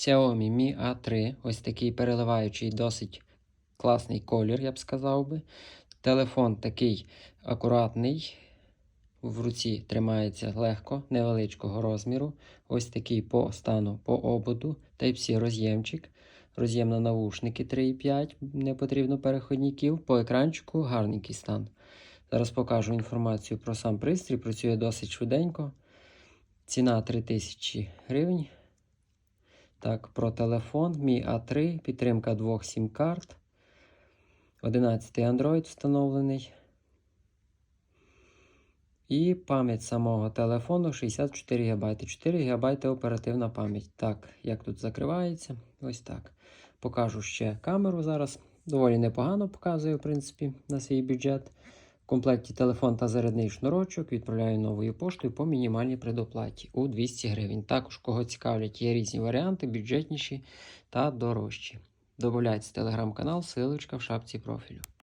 Xiaomi Mi A3. Ось такий переливаючий, досить класний колір, я б сказав би. Телефон такий акуратний. В руці тримається легко, невеличкого розміру. Ось такий по стану, по ободу. Type-C роз'ємчик. Роз'єм на навушники 3,5, не потрібно переходників. По екранчику гарненький стан. Зараз покажу інформацію про сам пристрій. Працює досить швиденько. Ціна 3000 гривень. Так, про телефон Mi A3, підтримка двох сім-карт. 11 Android встановлений. І пам'ять самого телефону 64 ГБ. 4 ГБ оперативна пам'ять. Так, як тут закривається? Ось так. Покажу ще камеру зараз. Доволі непогано показує, в принципі, на свій бюджет. Комплекті телефон та зарядний шнурочок відправляю новою поштою по мінімальній предоплаті у 200 гривень. Також, кого цікавлять, є різні варіанти, бюджетніші та дорожчі. Добавляйте телеграм-канал, силочка в шапці профілю.